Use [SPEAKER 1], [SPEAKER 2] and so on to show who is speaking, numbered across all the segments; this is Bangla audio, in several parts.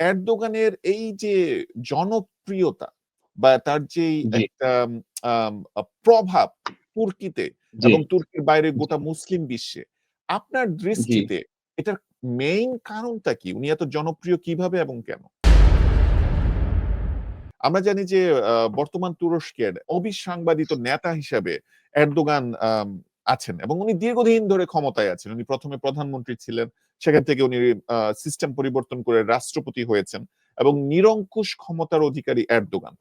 [SPEAKER 1] এরদোগানের এই যে জনপ্রিয়তা বা তার
[SPEAKER 2] যে।
[SPEAKER 1] একটা প্রভাব তুর্কিতে এবং তুর্কির বাইরে গোটা মুসলিম বিশ্বে, আপনার দৃষ্টিতে এটার মেইন কারণটা কি? উনি এত জনপ্রিয় কীভাবে এবং কেন? আমরা জানি যে বর্তমান তুরস্কের অবিসাংবাদিত নেতা হিসাবে এরদোগান আছেন এবং উনি দীর্ঘদিন ধরে ক্ষমতায় আছেন। উনি প্রথমে প্রধানমন্ত্রী ছিলেন। সেখান থেকে উনি সিস্টেম পরিবর্তন করে রাষ্ট্রপতি হয়েছেন এবং নিরঙ্কুশ ক্ষমতার অধিকারী এরদোগান।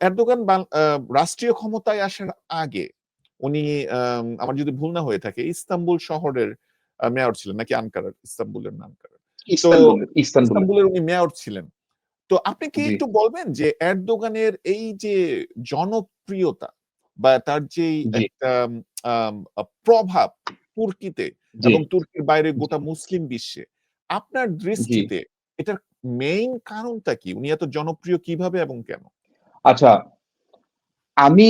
[SPEAKER 1] এরদোগান রাষ্ট্রীয় ক্ষমতায় আসার আগে উনি আম আমার যদি ভুল না হয়ে থাকে ইস্তাম্বুল শহরের মেয়র ছিলেন নাকি আনকারার? ইস্তাম্বুলের না আনকারার? তো। ইস্তাম্বুলের উনি মেয়র ছিলেন। তো আপনি কি একটু বলবেন যে এরদোগানের এই যে জনপ্রিয়তা বা তার
[SPEAKER 2] জি।
[SPEAKER 1] একটা প্রভাব তুর্কিতে। এবং তুর্কির বাইরে গোটা মুসলিম বিশ্বে, আপনার দৃষ্টিতে এটার মেইন কারণটা কি? উনি এত জনপ্রিয় কীভাবে এবং কেন?
[SPEAKER 2] আচ্ছা। আমি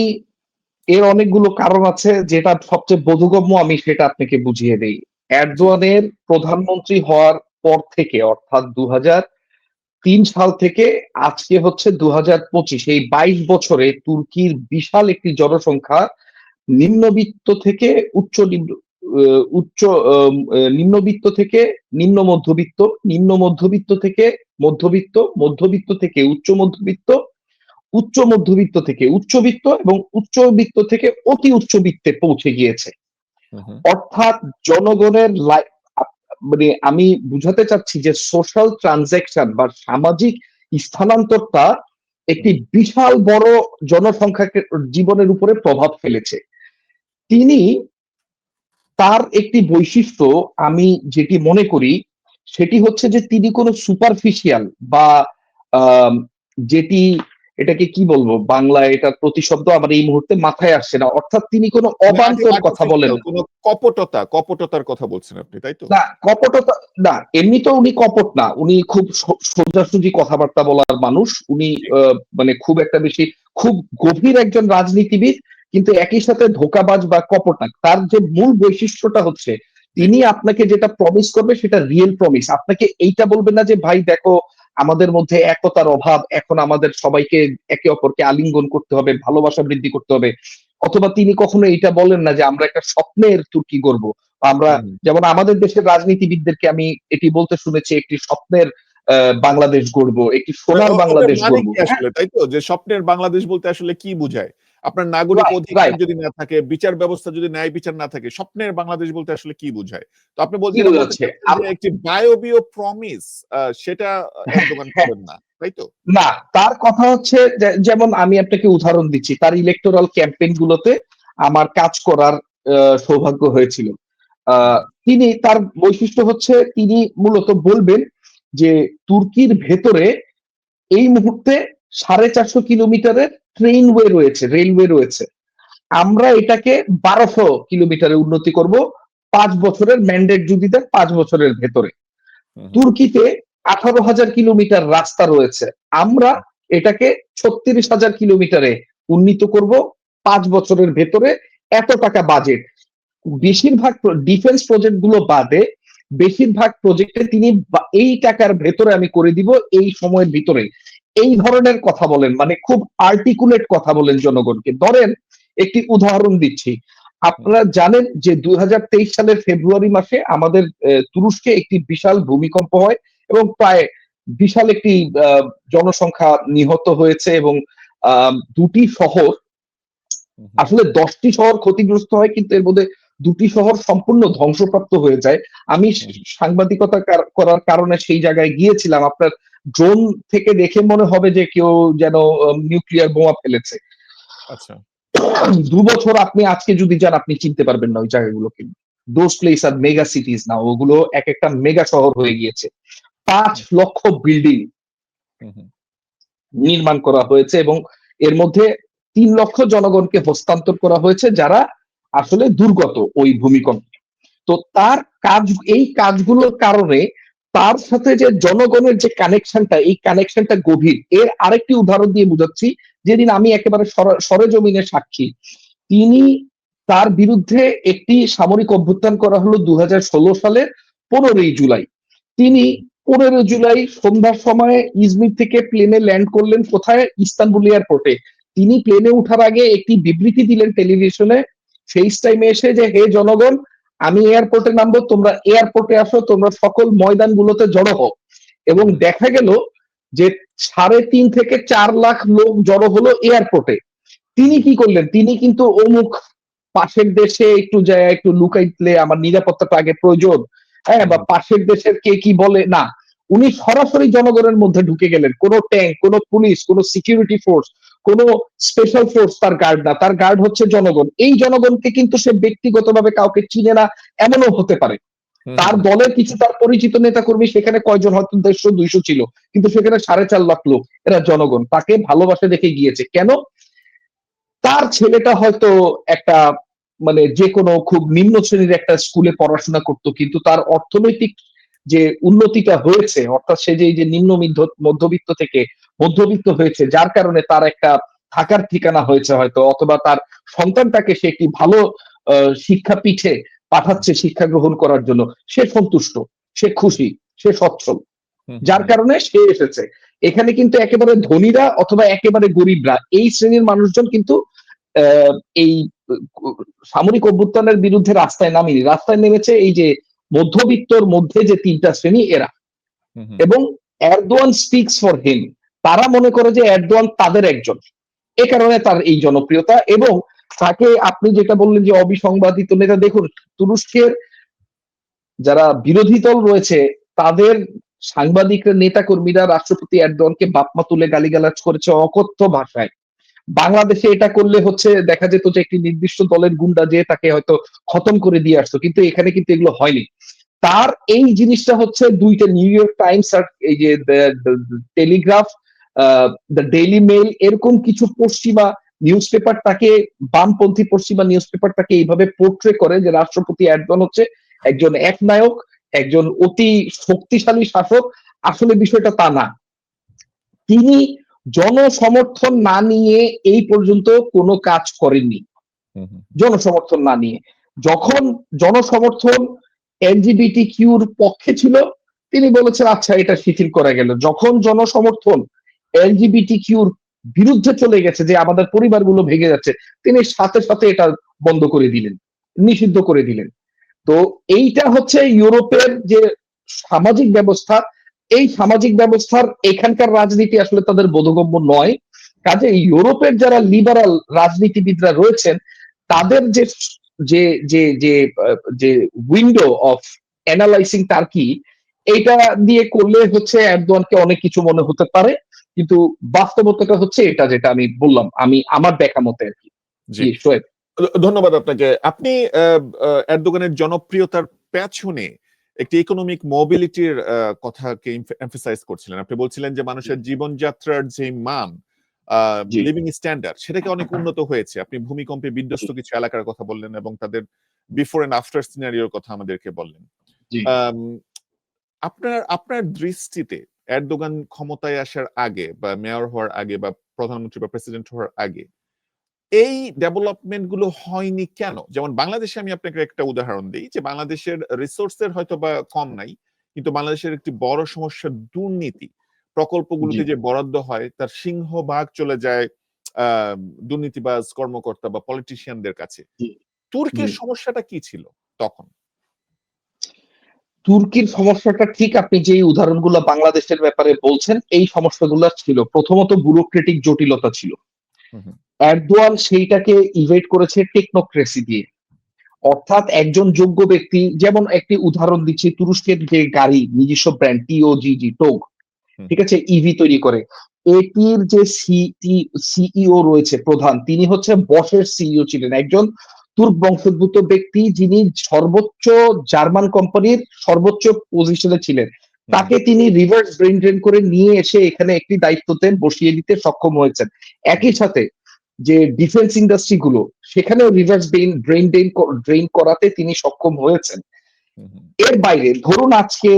[SPEAKER 2] এর অনেকগুলো কারণ আছে যেটা সবচেয়ে বোধগম্য আমি সেটা আপনাকে বুঝিয়ে দেই। এরদোয়ানের প্রধানমন্ত্রী হওয়ার পর থেকে অর্থাৎ ২০০৩ সাল থেকে আজকে হচ্ছে ২০২৫ এই ২২ বছরে তুর্কির বিশাল একটি জনসংখ্যা নিম্নবিত্ত থেকে উচ্চ উচ্চ নিম্নবিত্ত থেকে নিম্ন মধ্যবিত্ত, নিম্ন মধ্যবিত্ত থেকে মধ্যবিত্ত, মধ্যবিত্ত থেকে উচ্চ মধ্যবিত্ত, উচ্চ মধ্যবিত্ত থেকে উচ্চবিত্ত এবং উচ্চবিত্ত থেকে অতি উচ্চবিত্তে পৌঁছে গিয়েছে। অর্থাৎ জনগণের মানে আমি বুঝাতে চাচ্ছি যে সোশ্যাল ট্রান্সেকশন বা সামাজিক স্থানান্তরটা একটি বিশাল বড় জনসংখ্যাকে জীবনের উপরে প্রভাব ফেলেছে। তিনি তার একটি বৈশিষ্ট্য আমি যেটি মনে করি সেটি হচ্ছে যে তিনি কোন সুপারফিশিয়াল বা যেটি এটাকে কি বলব? বাংলায় এটার প্রতিশব্দ আমার এই মুহূর্তে মাথায় আসছে না। অর্থাৎ তিনি কোন
[SPEAKER 1] মানে
[SPEAKER 2] অবান্তর কথা বলেন।
[SPEAKER 1] কোন কপটতা, কপটতার কথা বলছেন আপনি, তাই তো?
[SPEAKER 2] না, কপটতা না, এমনিতেও উনি কপট না। উনি খুব সোজাসুজি কথাবার্তা বলার মানুষ। উনি। মানে খুব একটা বেশি খুব গভীর একজন রাজনীতিবিদ কিন্তু একই সাথে ধোঁকাবাজ বা কপট তার যে মূল বৈশিষ্ট্যটা হচ্ছে তিনি আপনাকে যেটা প্রমিস করবে সেটা রিয়েল প্রমিস। আপনাকে এইটা বলবেন না যে ভাই দেখো আমাদের মধ্যে একতার অভাব। এখন আমাদের সবাইকে একে অপরকে আলিঙ্গন করতে হবে, ভালোবাসা বৃদ্ধি করতে হবে। অথবা তিনি কখনো এইটা বলেন না যে আমরা একটা স্বপ্নের তুর্কি গড়বো। আমরা যেমন আমাদের দেশের রাজনীতিবিদদেরকে আমি এটি বলতে শুনেছি একটি স্বপ্নের বাংলাদেশ গড়বো, একটি সোনার বাংলাদেশ
[SPEAKER 1] মানে
[SPEAKER 2] গড়বো।
[SPEAKER 1] আসলে, তাই তো? যে স্বপ্নের বাংলাদেশ বলতে আসলে কি বুঝায়? আপনার নাগরিক অধিকার যদি না থাকে, বিচার ব্যবস্থা যদি ন্যায় বিচার না থাকে, স্বপ্নের বাংলাদেশ বলতে আসলে কি বোঝায় তো আপনি বলছেন একটি বায়বীয় প্রমিস সেটা
[SPEAKER 2] হ্যাঁ।
[SPEAKER 1] করেন না, তাই তো?
[SPEAKER 2] না, তার কথা হচ্ছে যেমন আমি আপনাকে উদাহরণ দিচ্ছি। তার ইলেকটোরাল ক্যাম্পেইন গুলোতে আমার কাজ করার সৌভাগ্য হয়েছিল। তিনি তার বৈশিষ্ট্য হচ্ছে তিনি মূলত বলবেন যে তুর্কির ভেতরে এই মুহূর্তে ৪৫০ কিলোমিটারের ট্রেনওয়ে রয়েছে, রেলওয়ে রয়েছে। আমরা এটাকে বারোশো কিলোমিটারে উন্নতি করব পাঁচ বছরের ম্যান্ডেট যদি দেন ৫ বছরের ভেতরে। তুর্কিতে আঠারো হাজার কিলোমিটার রাস্তা রয়েছে। আমরা এটাকে ৩৬,০০০ কিলোমিটারে উন্নীত করব পাঁচ বছরের ভেতরে এত টাকা বাজেট। বেশিরভাগ ডিফেন্স প্রজেক্টগুলো বাদে বেশিরভাগ প্রজেক্টে তিনি এই টাকার ভেতরে আমি করে দিব এই সময়ের ভিতরে। এই ধরনের কথা বলেন। মানে খুব আর্টিকুলেট কথা বলেন জনগণকে। ধরেন একটি উদাহরণ দিচ্ছি। আপনারা জানেন যে ২০২৩ সালের ফেব্রুয়ারি মাসে আমাদের তুরস্কে একটি বিশাল ভূমিকম্প হয় এবং প্রায় বিশাল একটি জনসংখ্যা নিহত হয়েছে এবং ২ শহর। আসলে দশটি শহর ক্ষতিগ্রস্ত হয় কিন্তু এর মধ্যে ২ টি শহর সম্পূর্ণ ধ্বংসপ্রাপ্ত হয়ে যায়। আমি। সাংবাদিকতা করার কারণে সেই জায়গায় গিয়েছিলাম। আপনার ড্রোন থেকে দেখে মনে হবে যে কেউ যেন নিউক্লিয়ার বোমা ফেলেছে।
[SPEAKER 1] আচ্ছা।
[SPEAKER 2] ২ বছর আপনি আজকে যদি যান আপনি চিনতে পারবেন না ওই জায়গাগুলোকে। Those place are mega cities now ওগুলো একেকটা মেগা শহর হয়ে গিয়েছে। ৫
[SPEAKER 1] হুম।
[SPEAKER 2] লক্ষ বিল্ডিং। নির্মাণ করা হয়েছে এবং এর মধ্যে ৩ লক্ষ জনগণকে হস্তান্তর করা হয়েছে যারা আসলে দুর্গত ওই ভূমিকম্প তো তার কাজ, এই কাজগুলোর কারণে তার সাথে যে জনগণের যে কানেকশনটা এই কানেকশনটা গভীর। এর আরেকটি উদাহরণ দিয়ে বুঝাচ্ছি। যেদিন আমি একেবারে সর, সরেজমিনে সাক্ষী। তিনি তার বিরুদ্ধে একটি সামরিক অভ্যুত্থান করা হলো ২০১৬ সালের ১৫ই জুলাই। তিনি পনেরো জুলাই সন্ধ্যার সময় ইজমির থেকে প্লেনে ল্যান্ড করলেন কোথায় ইস্তানবুল এয়ারপোর্টে তিনি প্লেনে ওঠার আগে একটি বিবৃতি দিলেন টেলিভিশনে ফেস টাইমে এসে যে, হে জনগণ, আমি এয়ারপোর্টে নামবো, তোমরা এয়ারপোর্টে আসো, তোমরা সকল ময়দানগুলোতে জড়ো হও। এবং দেখা গেল যে, সাড়ে তিন থেকে চার লাখ লোক জড়ো হলো এয়ারপোর্টে তিনি কি করলেন? তিনি কিন্তু অমুক পাশের দেশে একটু যায়, একটু লুকাইলে আমার নিরাপত্তাটা আগে প্রয়োজন। হ্যাঁ বা পাশের দেশের কে কি বলে? না। উনি সরাসরি জনগণের মধ্যে ঢুকে গেলেন। কোনো ট্যাঙ্ক কোনো পুলিশ, কোনো সিকিউরিটি ফোর্স কোনো স্পেশাল ফোর্স তার গার্ড না। তার গার্ড হচ্ছে জনগণ। এই জনগণকে কিন্তু সে ব্যক্তিগতভাবে কাউকে চিনে না এমনও হতে পারে। তার দলের কিছু তার পরিচিত নেতা কর্মী সেখানে কয়জন হয়তো দেড়শো দুইশো ছিল কিন্তু সেখানে সাড়ে চার লাখ লোক এরা জনগণ। তাকে ভালোবাসে দেখে গিয়েছে। কেন? তার ছেলেটা হয়তো একটা মানে যে কোনো খুব নিম্ন শ্রেণির একটা স্কুলে পড়াশোনা করতো কিন্তু তার অর্থনৈতিক যে উন্নতিটা হয়েছে অর্থাৎ সে যে এই যে নিম্ন মধ্যবিত্ত থেকে মধ্যবিত্ত হয়েছে যার কারণে তার একটা থাকার ঠিকানা হয়েছে হয়তো অথবা তার সন্তানটাকে সে একটি ভালো শিক্ষা পিঠে পাঠাচ্ছে শিক্ষা গ্রহণ করার জন্য। সে সন্তুষ্ট সে খুশি সে সচ্ছল। যার কারণে সে এসেছে। এখানে কিন্তু একেবারে ধনীরা অথবা একেবারে গরিবরা এই শ্রেণির মানুষজন কিন্তু আহ, এই সামরিক অভ্যুত্থানের বিরুদ্ধে রাস্তায় নামেনি। রাস্তায় নেমেছে এই যে মধ্যবিত্তর মধ্যে যে তিনটা শ্রেণি এরা। এবং এরদোয়ান স্পিক্স ফর হিম তারা মনে করে যে এরদোয়ান তাদের একজন। এ কারণে তার এই জনপ্রিয়তা এবং তাকে আপনি যেটা বললেন যে অবিসংবাদিত নেতা দেখুন তুরস্কের যারা বিরোধী দল রয়েছে তাদের সাংবাদিকরা নেতা কর্মীরা রাষ্ট্রপতি এরদোয়ানকে বাপমা তুলে গালিগালাজ করেছে অকথ্য ভাষায়। বাংলাদেশে এটা করলে হচ্ছে দেখা যেত যে একটি নির্দিষ্ট দলের গুন্ডা যে তাকে হয়তো খতম করে দিয়ে আসতো, কিন্তু এখানে কিন্তু এগুলো হয়নি। তার এই জিনিসটা হচ্ছে দুইটা নিউ ইয়র্ক টাইমস আর এই যে টেলিগ্রাফ দ্য ডেইলি মেইল এরকম কিছু পশ্চিমা নিউজ পেপার তাকে, বামপন্থী পশ্চিমা নিউজ পেপার তাকে এইভাবে পোর্ট্রে করে যে রাষ্ট্রপতি এরদোয়ান হচ্ছে একজন একনায়ক, একজন অতি শক্তিশালী শাসক। আসলে বিষয়টা তা না। তিনি জনসমর্থন না নিয়ে এই পর্যন্ত কোনো কাজ করেননি। জনসমর্থন না নিয়ে। যখন জনসমর্থন এলজিবিটি কিউর পক্ষে ছিল তিনি বলেছেন আচ্ছা এটা শিথিল করা গেল। যখন জনসমর্থন এলজিবিটি কিউর বিরুদ্ধে চলে গেছে যে আমাদের পরিবারগুলো ভেঙে যাচ্ছে তিনি সাথে সাথে এটা বন্ধ করে দিলেন নিষিদ্ধ করে দিলেন। তো এইটা হচ্ছে ইউরোপের যে সামাজিক ব্যবস্থা এই সামাজিক ব্যবস্থার এখানকার রাজনীতি আসলে তাদের বোধগম্য নয়। কাজে ইউরোপের যারা লিবারাল রাজনীতিবিদরা রয়েছেন তাদের যে যে যে যে যে উইন্ডো অফ অ্যানালাইসিং তার কি এইটা দিয়ে করলে হচ্ছে এরদোয়ানকে অনেক কিছু মনে হতে পারে। কিন্তু বাস্তবতাটা হচ্ছে এটা যেটা আমি বললাম আমি আমার দেখা মতে আর কি।
[SPEAKER 1] জি।
[SPEAKER 2] শোয়েব
[SPEAKER 1] ধন্যবাদ আপনাকে। আপনি এরদোগানের জনপ্রিয়তার পেছনে একটি ইকোনমিক মোবিলিটির কথাকে এমফেসাইজ করছিলেন। আপনি বলছিলেন যে মানুষের জীবনযাত্রার যে মান। লিভিং স্ট্যান্ডার্ড সেটাকে অনেক উন্নত হয়েছে। আপনি ভূমিকম্পে বিধ্বস্ত কিছু এলাকার কথা বললেন এবং তাদের বিফোর এন্ড আফটার সিনারিওর কথা আমাদেরকে বললেন। আপনার আপনার দৃষ্টিতে এরদোগান ক্ষমতায় আসার আগে বা মেয়র হওয়ার আগে বা প্রধানমন্ত্রী বা প্রেসিডেন্ট হওয়ার আগে এই ডেভেলপমেন্টগুলো হয়নি কেন? যেমন বাংলাদেশে আমি আপনাকে একটা উদাহরণ দিই যে বাংলাদেশের রিসোর্সের হয়তো বা কম নাই কিন্তু বাংলাদেশের একটি বড় সমস্যা দুর্নীতি। প্রকল্পগুলোতে। যে বরাদ্দ হয় তার সিংহভাগ চলে যায় দুর্নীতিবাজ কর্মকর্তা বা পলিটিশিয়ানদের কাছে। তুর্কির সমস্যাটা কি ছিল তখন?
[SPEAKER 2] তুর্কির সমস্যাটা ঠিক আপনি যে উদাহরণগুলো বাংলাদেশের ব্যাপারে বলছেন এই সমস্যাগুলো ছিল। প্রথমত ব্যুরোক্রেটিক জটিলতা ছিল। এরদোয়ান সেইটাকে ইভেট করেছে টেকনোক্রেসি দিয়ে। অর্থাৎ একজন যোগ্য ব্যক্তি যেমন একটি উদাহরণ দিচ্ছি তুরস্কের যে গাড়ি নিজস্ব ব্র্যান্ড টিওজিজি টোগ
[SPEAKER 1] হুম।
[SPEAKER 2] ঠিক আছে ইভি তৈরি করে। এটির যে সিটি সিইও রয়েছে প্রধান তিনি হচ্ছে বসের সিইও ছিলেন একজন তুর্ক বংশোদ্ভূত ব্যক্তি যিনি সর্বোচ্চ জার্মান কোম্পানির সর্বোচ্চ পজিশনে ছিলেন। তাকে তিনি রিভার্স ব্রেন ড্রেন করে নিয়ে এসে এখানে একটি দায়িত্বতে বসিয়ে দিতে সক্ষম হয়েছেন একই সাথে যে ডিফেন্স ইন্ডাস্ট্রি গুলো সেখানেও reverse brain brain drain drain করাতে তিনি সক্ষম হয়েছেন। এর বাইরে ধরুন আজকে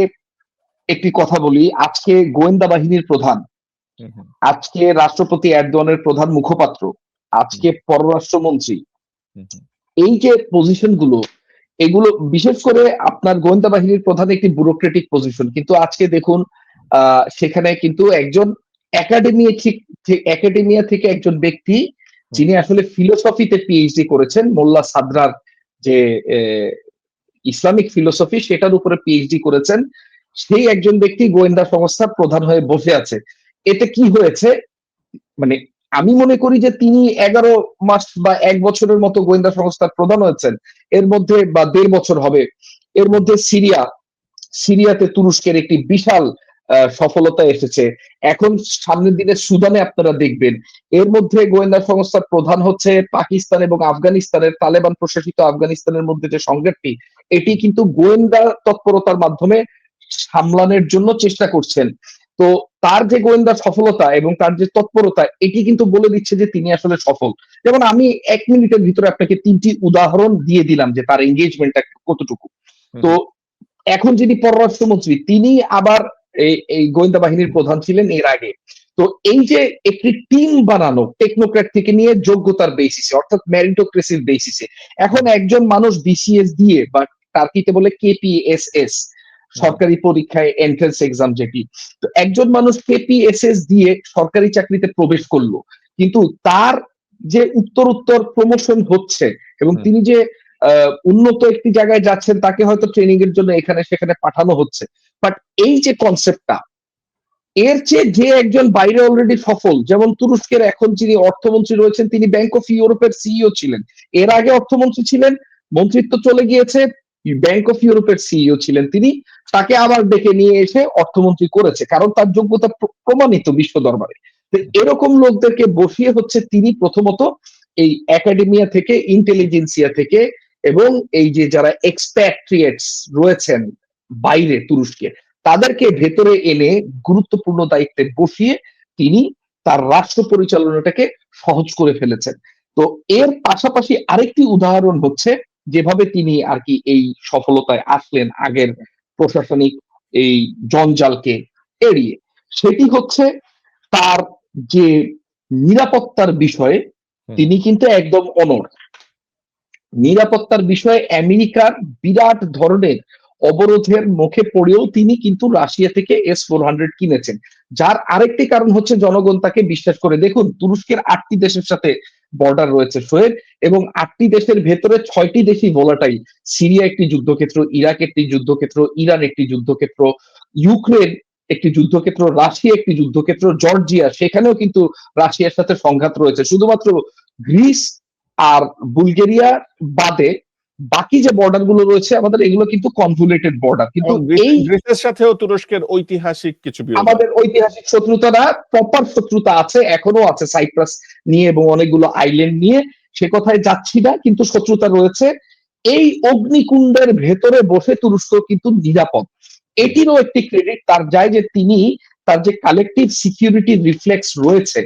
[SPEAKER 2] একটি কথা বলি আজকে গোয়েন্দা বাহিনীর প্রধান। আজকে রাষ্ট্রপতি এরদোয়ানের প্রধান মুখপাত্র আজকে পররাষ্ট্রমন্ত্রী। এই যে পজিশনগুলো এগুলো বিশেষ করে আপনার গোয়েন্দা বাহিনীর প্রধান একটি ব্যুরোক্রেটিক পজিশন কিন্তু আজকে দেখুন সেখানে কিন্তু একজন একাডেমিয়া ঠিক একাডেমিয়া থেকে একজন ব্যক্তি যিনি আসলে ফিলোসফিতে পিএইচডি করেছেন, মোল্লা সাদরার যে ইসলামিক ফিলোসফি সেটার উপরে পিএইচডি করেছেন। সেই একজন ব্যক্তি গোয়েন্দা সংস্থার প্রধান হয়ে বসে আছে। এতে কি হয়েছে? মানে আমি মনে করি যে তিনি এগারো মাস বা এক বছরের মতো গোয়েন্দা সংস্থার প্রধান হয়েছেন। এর মধ্যে বা দেড় বছর হবে। এর মধ্যে সিরিয়া, সিরিয়াতে তুরস্কের একটি বিশাল সফলতা এসেছে। এখন সামনের দিনে সুদানে আপনারা দেখবেন। এর মধ্যে গোয়েন্দা সংস্থার প্রধান হচ্ছে পাকিস্তান এবং আফগানিস্তানের তালেবান প্রশাসিত আফগানিস্তানের মধ্যে যে সংঘাতটি, এটি কিন্তু গোয়েন্দা তৎপরতার মাধ্যমে সামলানোর জন্য চেষ্টা করছেন। তো তার যে গোয়েন্দা সফলতা এবং তার যে তৎপরতা এটি কিন্তু বলে দিচ্ছে যে তিনি আসলে সফল। যেমন আমি এক মিনিটের ভিতরে আপনাকে তিনটি উদাহরণ দিয়ে দিলাম যে তার এঙ্গেজমেন্টটা কতটুকু। তো এখন যিনি পররাষ্ট্রমন্ত্রী তিনি আবার এই এই গোয়েন্দা বাহিনীর প্রধান ছিলেন এর আগে। তো এই যে একটি টিম বানানো টেকনোক্র্যাট থেকে নিয়ে যোগ্যতার বেসিসে অর্থাৎ ম্যারিটোক্রেসির বেসিসে এখন একজন মানুষ বিসিএস দিয়ে বা টার্কিতে বলে কেপিএসএস সরকারি পরীক্ষায় এন্ট্রান্স এক্সাম যেটি। তো একজন মানুষ কেপিএসএস দিয়ে সরকারি চাকরিতে প্রবেশ করল। কিন্তু তার যে উত্তর উত্তর প্রমোশন হচ্ছে এবং তিনি যে উন্নত একটি জায়গায় যাচ্ছেন তাকে হয়তো ট্রেনিং এর জন্য এখানে সেখানে পাঠানো হচ্ছে। বাট এই যে কনসেপ্টটা এর চেয়ে যে একজন বাইরে অলরেডি সফল যেমন তুরস্কের এখন যিনি অর্থমন্ত্রী রয়েছেন তিনি ব্যাংক অফ ইউরোপের সিইও ছিলেন। এর আগে অর্থমন্ত্রী ছিলেন মন্ত্রিত্ব চলে গিয়েছে ব্যাংক অফ ইউরোপের সিইও ছিলেন তিনি, তাকে আবার ডেকে নিয়ে এসে অর্থমন্ত্রী করেছে, কারণ তার যোগ্যতা প্রমাণিত বিশ্ব দরবারে। এরকম লোকদেরকে বসিয়ে হচ্ছে তিনি প্রথমত এই একাডেমিয়া থেকে ইন্টেলিজেন্সিয়া থেকে, এবং এই যে যারা এক্সপ্যাট্রিয়েটস রয়েছেন বাইরে তুরস্কে, তাদেরকে ভেতরে এনে গুরুত্বপূর্ণ দায়িত্বে বসিয়ে তিনি তার রাষ্ট্র পরিচালনাটাকে সহজ করে ফেলেছেন। তো এর পাশাপাশি আরেকটি উদাহরণ হচ্ছে যেভাবে তিনি আর কি এই সফলতায় আসলেন আগের প্রশাসনিক এই জঞ্জালকে এড়িয়ে সেটি হচ্ছে তার যে নিরাপত্তার বিষয়ে তিনি কিন্তু একদম অনর নিরাপত্তার বিষয়ে আমেরিকার বিরাট ধরনের অবরোধের মুখে পড়েও তিনি কিন্তু রাশিয়া থেকে এস ফোর হান্ড্রেড কিনেছেন। যার আরেকটি কারণ হচ্ছে জনগণ তাকে বিশ্বাস করে দেখুন তুরস্কের আটটি দেশের সাথে বর্ডার রয়েছে শোয়েব এবং আটটি দেশের ভেতরে ছয়টি দেশই ভোলাটাইল সিরিয়া একটি যুদ্ধক্ষেত্র ইরাক একটি যুদ্ধক্ষেত্র ইরান একটি যুদ্ধক্ষেত্র ইউক্রেন একটি যুদ্ধক্ষেত্র রাশিয়া একটি যুদ্ধক্ষেত্র জর্জিয়া সেখানেও কিন্তু রাশিয়ার সাথে সংঘাত রয়েছে। শুধুমাত্র গ্রিস আর বুলগেরিয়া বাদে বাকি যে বর্ডারগুলো রয়েছে আমাদের এগুলো কিন্তু কনভুলেটেড বর্ডার কিন্তু এই
[SPEAKER 1] গ্রিসের সাথেও তুরস্কের ঐতিহাসিক কিছু
[SPEAKER 2] আমাদের ঐতিহাসিক শত্রুতা না প্রপার শত্রুতা আছে এখনও আছে। সাইপ্রাস নিয়ে এবং অনেকগুলো আইল্যান্ড নিয়ে। সে কথায় যাচ্ছি না, কিন্তু শত্রুতা রয়েছে। এই অগ্নিকুণ্ডের ভেতরে বসে তুরস্ক কিন্তু নিরাপদ। এটিরও একটি ক্রেডিট তার যায় যে তিনি তার যে কালেকটিভ সিকিউরিটি রিফ্লেক্স রয়েছে,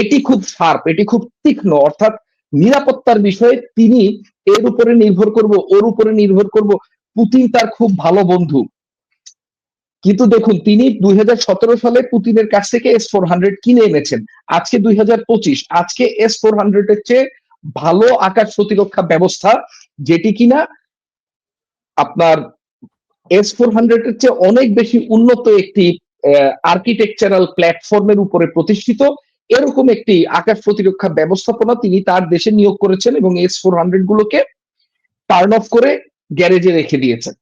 [SPEAKER 2] এটি খুব শার্প এটি খুব তীক্ষ্ণ, অর্থাৎ নিরাপত্তার বিষয়ে তিনি এর উপরে নির্ভর করব, ওর উপরে নির্ভর করব। পুতিন তার খুব ভালো বন্ধু। কিন্তু দেখুন, তিনি দুই হাজার সতেরো সালে পুতিনের কাছ থেকে এস ফোর হান্ড্রেড কিনে এনেছেন। আজকে দুই হাজার পঁচিশ, আজকে এস ফোর হান্ড্রেড এর চেয়ে ভালো আকাশ প্রতিরক্ষা ব্যবস্থা যেটি কিনা আপনার এস ফোর হান্ড্রেড এর চেয়ে অনেক বেশি উন্নত একটি আর্কিটেকচারাল প্ল্যাটফর্মের উপরে প্রতিষ্ঠিত। এরকম একটি আকাশ প্রতিরক্ষা ব্যবস্থাপনা তিনি তার দেশে নিয়োগ করেছেন এবং এস ফোর হান্ড্রেড গুলোকে টার্ন অফ করে গ্যারেজে রেখে দিয়েছেন।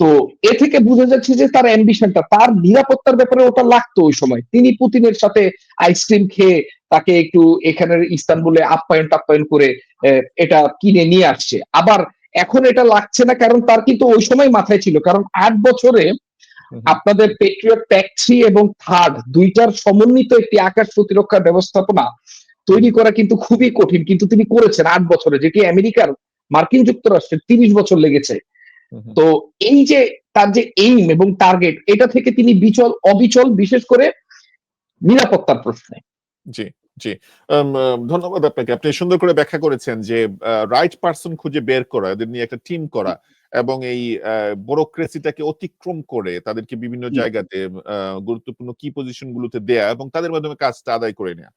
[SPEAKER 2] তো এ থেকে বোঝা যাচ্ছে যে তার অ্যাম্বিশনটা তার নিরাপত্তার ব্যাপারে ওটা লাগতো ওই সময়। তিনি পুতিনের সাথে আইসক্রিম খেয়ে তাকে একটু এখানের ইস্তানবুলে আপ্যায়ন টাপ্যায়ন করে এটা কিনে নিয়ে আসছে। আবার এখন এটা লাগছে না কারণ তার কিন্তু ওই সময় মাথায় ছিল। কারণ আট বছরে আপনাদের পেট্রিয়ট প্যাক থ্রি এবং থার্ড দুইটার সমন্বিত একটি আকাশ প্রতিরক্ষা ব্যবস্থাপনা তৈরি করা কিন্তু খুবই কঠিন। কিন্তু তিনি করেছেন আট বছরে যেটি আমেরিকার মার্কিন যুক্তরাষ্ট্রের তিরিশ বছর লেগেছে। তো এই যে তার যে এইম এবং টার্গেট এটা থেকে তিনি বিচল অবিচল বিশেষ করে নিরাপত্তার প্রশ্নে।
[SPEAKER 1] জি জি। ধন্যবাদ আপনাকে। আপনি সুন্দর করে ব্যাখ্যা করেছেন যে রাইট পার্সন খুঁজে বের করা এদের নিয়ে একটা টিম করা এবং এই ব্যুরোক্রেসিটাকে অতিক্রম করে তাদেরকে বিভিন্ন জায়গাতে গুরুত্বপূর্ণ কি পজিশন গুলোতে দেয়া এবং তাদের মাধ্যমে কাজটা আদায় করে নেওয়া